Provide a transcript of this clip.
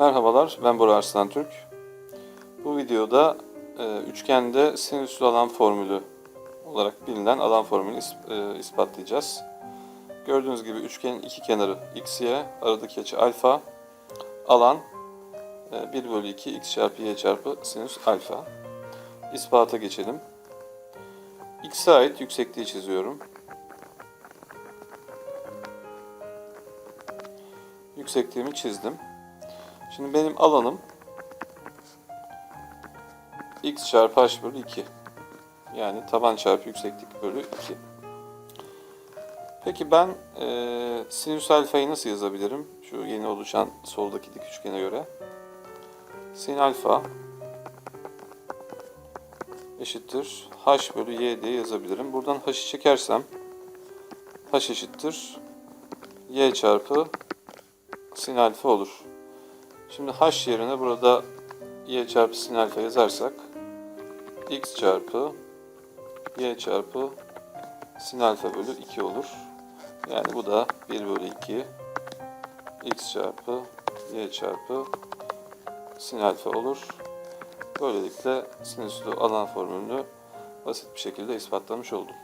Merhabalar, ben Bora Arslan Türk. Bu videoda e, üçgende sinüslü alan formülü olarak bilinen alan formülünü e, ispatlayacağız. Gördüğünüz gibi üçgenin iki kenarı x, y, aradaki açı alfa, alan e, 1 bölü 2 x çarpı y çarpı sinüs alfa. İspata geçelim. X'e ait yüksekliği çiziyorum. Yüksekliğimi çizdim. Şimdi benim alanım x çarpı h bölü 2. Yani taban çarpı yükseklik bölü 2. Peki ben e, sinüs alfayı nasıl yazabilirim? Şu yeni oluşan soldaki dik üçgene göre. Sin alfa eşittir h bölü y diye yazabilirim. Buradan h'ı çekersem h eşittir y çarpı sin alfa olur. Şimdi h yerine burada y çarpı sin alfa yazarsak x çarpı y çarpı sin alfa bölü 2 olur. Yani bu da 1 bölü 2 x çarpı y çarpı sin alfa olur. Böylelikle sinüslü alan formülünü basit bir şekilde ispatlamış oldum.